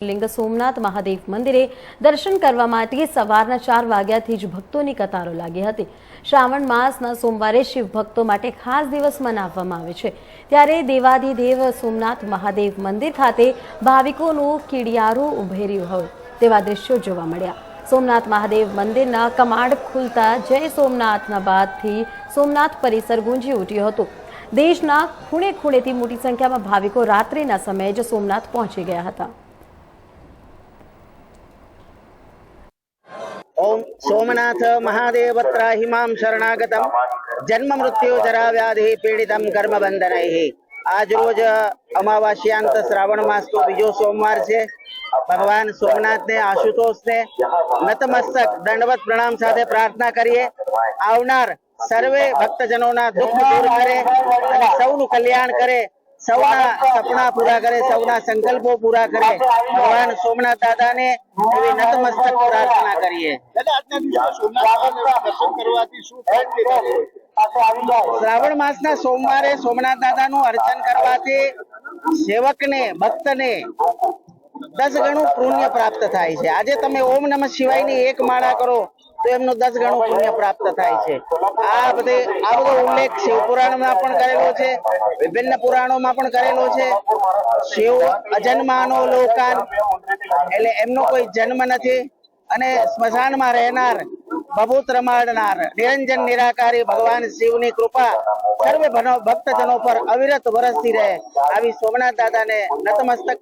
લિંગ સોમનાથ મહાદેવ મંદિરે દર્શન કરવા માટે સવારના ચાર વાગ્યાથી જ ભક્તોની કતારો લાગી હતી. શ્રાવણ માસના સોમવારે શિવ ભક્તો માટે ખાસ દિવસ મનાવવામાં આવે છે. ત્યારે દેવાધિદેવ સોમનાથ મહાદેવ મંદિર ખાતે ભાવિકોનું કીડિયારું ઉભેર્યું હોય તેવા દ્રશ્યો જોવા મળ્યા. સોમનાથ મહાદેવ મંદિરના કમાડ ખુલતા જય સોમનાથના બાદથી સોમનાથ પરિસર ગુંજી ઉઠ્યો હતો. દેશના ખૂણે ખૂણેથી મોટી સંખ્યામાં ભાવિકો રાત્રિના સમયે જ સોમનાથ પહોંચી ગયા હતા. ઓમ સોમનાથ મહાદેવ હિમામ શરણાગતમ. જન્મ મૃત્યુ જરા વ્યાધિ પીડિતમ કર્મ બંધનૈ. આજ રોજ અમાવાસ્યાંત શ્રાવણ માસનો બીજો સોમવાર છે. ભગવાન સોમનાથને આશુતોષને નતમસ્તક દંડવત પ્રણામ સાથે પ્રાર્થના કરીએ. આવનાર સર્વે ભક્તજનોના દુઃખ દૂર કરે અને સૌનું કલ્યાણ કરે. સૌના સપના પૂરા કરે સૌના સંકલ્પો પૂરા કરે. ભગવાન સોમનાથ દાદાને એવી નતમસ્તક પ્રાર્થના કરીએ. દાદા? શ્રાવણ માસના સોમવારે સોમનાથ દાદાનું અર્ચન કરવાથી સેવકને ભક્તને દસ ગણું પુણ્ય પ્રાપ્ત થાય છે. આજે તમે ઓમ નમઃ શિવાયની એક માળા કરો. તો એમનો દસ ગણો પુણ્ય પ્રાપ્ત થાય છે. આ બધે, આ બધો ઉલ્લેખ શિવ પુરાણમાં પણ કરેલો છે, વિભિન્ન પુરાણોમાં પણ કરેલો છે. શિવ અજન્માનો લોકાન, એટલે એમનો કોઈ જન્મ નથી. અને સ્મશાનમાં રહેનાર ભભૂત રમાડનાર, નિરંજન નિરાકારી ભગવાન શિવની કૃપા સર્વે ભક્તજનો પર અવિરત વરસતી રહે, આવી સોમનાથ દાદાને નતમસ્તક